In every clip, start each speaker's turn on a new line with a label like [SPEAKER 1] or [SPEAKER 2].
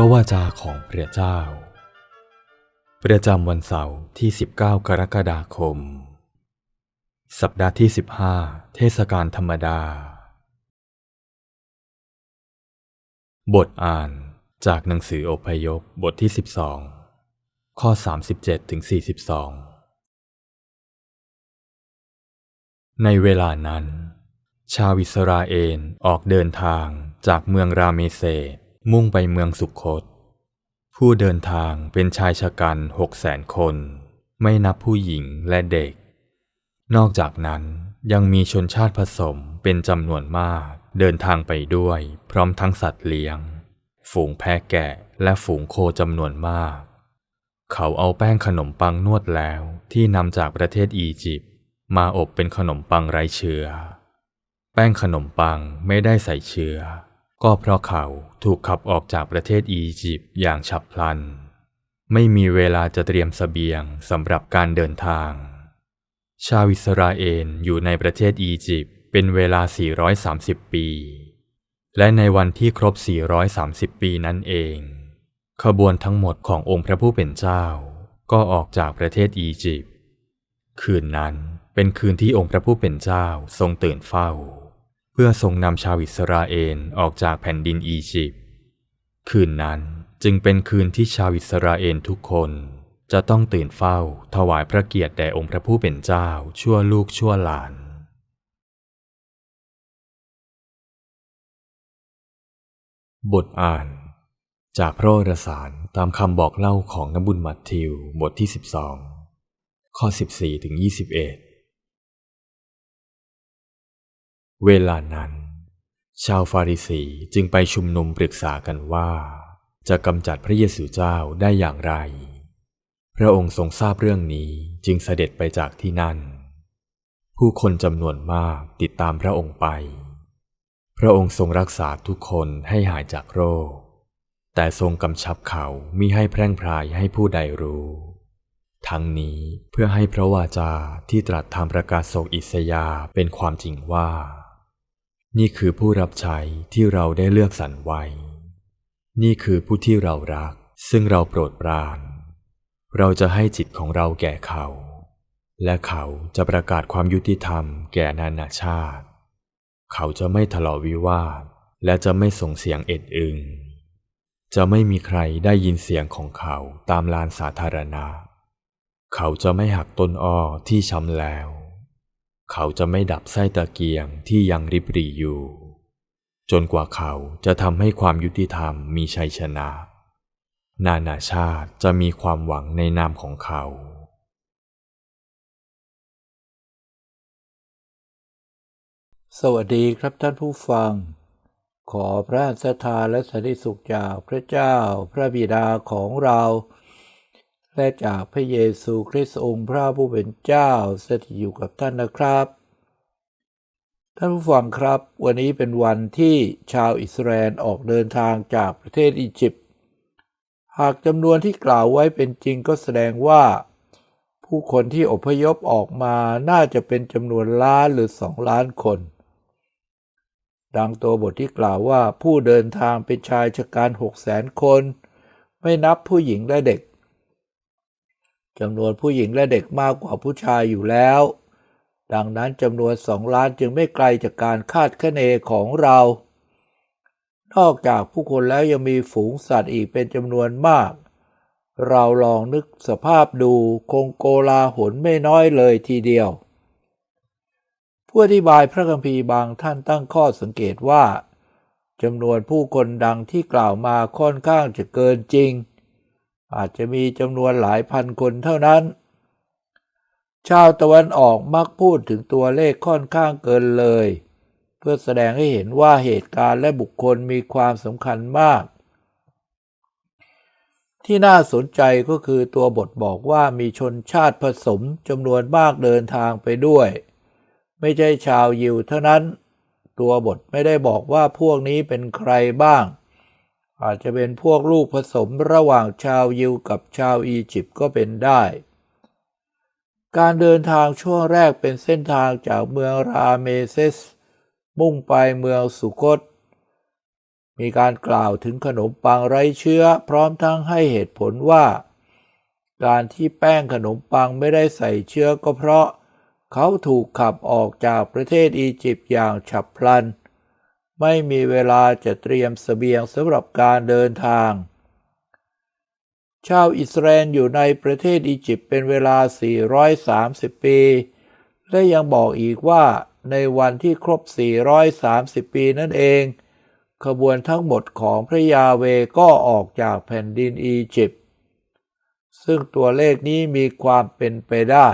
[SPEAKER 1] พระวาจาของพระเจ้า ประจำวันเสาร์ที่ 19 กรกฎาคม สัปดาห์ที่ 15 เทศกาลธรรมดา บทอ่านจากหนังสืออพยพบทที่ 12 ข้อ 37ถึง42 ในเวลานั้น ชาวอิสราเอลออกเดินทางจากเมืองราเมเซ มุ่งไปเมืองสุขคต ผู้เดินทางเป็นชายชะกันหกแสนคน ไม่นับผู้หญิงและเด็ก นอกจากนั้นยังมีชนชาติผสมเป็นจำนวนมากเดินทางไปด้วย พร้อมทั้งสัตว์เลี้ยง ฝูงแพะแกะและฝูงโคจำนวนมาก เขาเอาแป้งขนมปังนวดแล้วที่นำจากประเทศอียิปต์มาอบเป็นขนมปังไร้เชื้อ แป้งขนมปังไม่ได้ใส่เชื้อ ก็เพราะเขาถูกขับออกจากประเทศอียิปต์อย่างฉับพลัน ไม่มีเวลาจะเตรียมสเสบียงสำหรับการเดินทาง ชาวอิสราเอลอยู่ในประเทศอียิปต์เป็นเวลา 430 ปี และในวันที่ครบ 430 ปีนั้นเอง ขบวนทั้งหมดขององค์พระผู้เป็นเจ้า ก็ออกจากประเทศอียิปต์คืนนั้นเป็นคืนที่องค์พระผู้เป็นเจ้าทรงตื่นเฝ้า พื่อทรงนำชาวอิสราเอลออกจากแผ่นดินอียิปต์คืนนั้นจึงเป็นคืนที่ชาวอิสราเอลทุกคน จะต้องตื่นเฝ้าถวายพระเกียรติแด่องค์พระผู้เป็นเจ้าชั่วลูกชั่วหลาน บทอ่าน จากพระรสารตามคำบอกเล่าของนบุญมัทธิวบทที่ 12 ข้อ 14ถึง21 เวลานั้น ชาวฟาริสีจึงไปชุมนุมปรึกษากันว่า จะกำจัดพระเยซูเจ้าได้อย่างไร พระองค์ทรงทราบเรื่องนี้จึงเสด็จไปจากที่นั่น ผู้คนจำนวนมากติดตามพระองค์ไป พระองค์ทรงรักษาทุกคนให้หายจากโรค แต่ทรงกำชับเขามิให้แพร่งพรายให้ผู้ใดรู้ ทั้งนี้เพื่อให้พระวาจาที่ตรัสทำประกาศโศกอิสยาเป็นความจริงว่า นี่คือผู้รับใช้ที่เราได้เลือกสรรไว้ นี่คือผู้ที่เรารัก ซึ่งเราโปรดปราน เราจะให้จิตของเราแก่เขา และเขาจะประกาศความยุติธรรมแก่นานาชาติ เขาจะไม่ทะเลาะวิวาท และจะไม่ส่งเสียงเอ็ดอึง จะไม่มีใครได้ยินเสียงของเขาตามลานสาธารณะ เขาจะไม่หักต้นอ้อที่ช้ำแล้ว เขาจะไม่ดับไส้ตะเกียงที่ยังริบหรี่อยู่ จนกว่าเขาจะทำให้ความยุติธรรมมีชัยชนะ นานาชาติจะมีความหวังในนามของเขา
[SPEAKER 2] สวัสดีครับท่านผู้ฟัง ขอพระสถาและสันติสุขจากพระเจ้าพระบิดาของเรา และจากพระเยซูคริสต์องค์พระผู้เป็นเจ้าสถิตอยู่กับท่านนะครับ ท่านผู้ฟังครับ วันนี้เป็นวันที่ชาวอิสราเอลออกเดินทางจากประเทศอียิปต์หากจำนวนที่กล่าวไว้เป็นจริงก็แสดงว่า ผู้คนที่อพยพออกมาน่าจะเป็นจำนวนล้านหรือสองล้านคน ดังตัวบทที่กล่าวว่าผู้เดินทางเป็นชายชะกันหกแสนคน ไม่นับผู้หญิงและเด็ก จำนวนผู้หญิงและเด็กมากกว่าผู้ชายอยู่แล้ว ดังนั้นจำนวนสองล้านจึงไม่ไกลจากการคาดคะเนของเรา นอกจากผู้คนแล้วยังมีฝูงสัตว์อีกเป็นจำนวนมาก เราลองนึกสภาพดูคงโกลาหลไม่น้อยเลยทีเดียว ผู้อธิบายพระคัมภีร์บางท่านตั้งข้อสังเกตว่าจำนวนผู้คนดังที่กล่าวมาค่อนข้างจะเกินจริง อาจจะมีจำนวนหลายพันคนเท่านั้น ชาวตะวันออกมักพูดถึงตัวเลขค่อนข้างเกินเลย เพื่อแสดงให้เห็นว่าเหตุการณ์และบุคคลมีความสำคัญมาก ที่น่าสนใจก็คือตัวบทบอกว่ามีชนชาติผสมจำนวนมากเดินทางไปด้วย ไม่ใช่ชาวยิวเท่านั้น ตัวบทไม่ได้บอกว่าพวกนี้เป็นใครบ้าง อาจจะเป็นพวกลูกผสมระหว่างชาวยิวกับชาวอียิปต์ก็เป็นได้ การเดินทางช่วงแรกเป็นเส้นทางจากเมืองราเมเซส มุ่งไปเมืองสุคต มีการกล่าวถึงขนมปังไร้เชื้อพร้อมทั้งให้เหตุผลว่า การที่แป้งขนมปังไม่ได้ใส่เชื้อก็เพราะ เขาถูกขับออกจากประเทศอียิปต์อย่างฉับพลัน ไม่มีเวลาจะเตรียมเสบียงสำหรับการเดินทาง ชาวอิสราเอลอยู่ในประเทศอียิปต์เป็นเวลา 430 ปี และยังบอกอีกว่าในวันที่ครบ 430 ปีนั่นเอง ขบวนทั้งหมดของพระยาเวก็ออกจากแผ่นดินอียิปต์ ซึ่งตัวเลขนี้มีความเป็นไปได้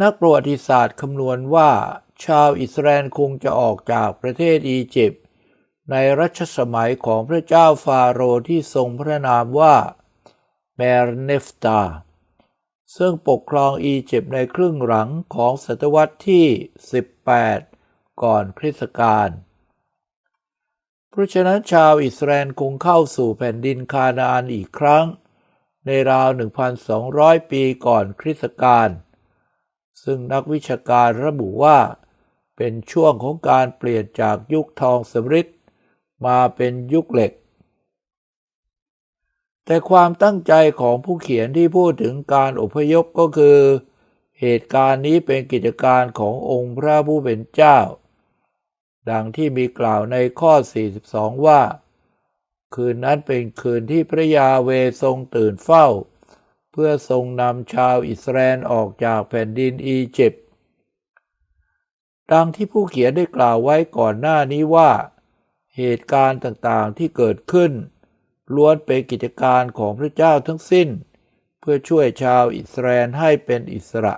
[SPEAKER 2] นักประวัติศาสตร์คำนวณว่า ชาวอิสราเอลคงจะออกจากประเทศอียิปต์ในรัชสมัยของพระเจ้าฟาโรห์ที่ทรงพระนามว่าแมรเนฟตา ซึ่งปกครองอียิปต์ในครึ่งหลังของศตวรรษที่ 18 ก่อนคริสตกาลเพราะฉะนั้นชาวอิสราเอลคงเข้าสู่แผ่นดินคานาอันอีกครั้ง ในราว 1,200 ปีก่อนคริสตกาลซึ่งนักวิชาการระบุว่า เป็นช่วงของการเปลี่ยนจากยุคทองสำริดมาเป็นยุคเหล็ก แต่ความตั้งใจของผู้เขียนที่พูดถึงการอพยพก็คือ เหตุการณ์นี้เป็นกิจการขององค์พระผู้เป็นเจ้า ดังที่มีกล่าวในข้อ 42 ว่า คืนนั้นเป็นคืนที่พระยาเวทรงตื่นเฝ้า เพื่อทรงนำชาวอิสราเอลออกจากแผ่นดินอียิปต์ ดังที่ผู้เขียนได้กล่าวไว้ก่อนหน้านี้ว่า เหตุการณ์ต่างๆที่เกิดขึ้น ล้วนเป็นกิจการของพระเจ้าทั้งสิ้น เพื่อช่วยชาวอิสราเอลให้เป็นอิสระ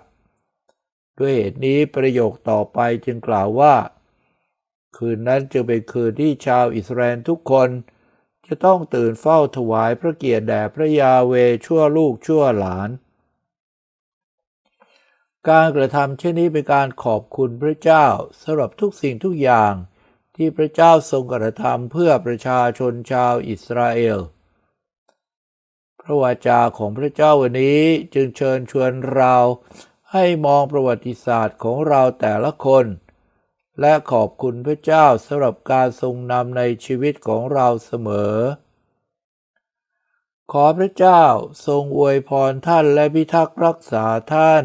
[SPEAKER 2] ด้วยเหตุนี้ประโยคต่อไปจึงกล่าวว่า คืนนั้นจึงเป็นคืนที่ชาวอิสราเอลทุกคน จะต้องตื่นเฝ้าถวายพระเกียรติแด่พระยาเวชั่วลูกชั่วหลาน การกระทำเช่นนี้เป็นการขอบคุณพระเจ้าสำหรับทุกสิ่งทุกอย่าง ที่พระเจ้าทรงกระทำเพื่อประชาชนชาวอิสราเอล พระวาจาของพระเจ้าวันนี้จึงเชิญชวนเราให้มองประวัติศาสตร์ของเราแต่ละคน และขอบคุณพระเจ้าสำหรับการทรงนำในชีวิตของเราเสมอ ขอพระเจ้าทรงอวยพรท่านและพิทักษ์รักษาท่าน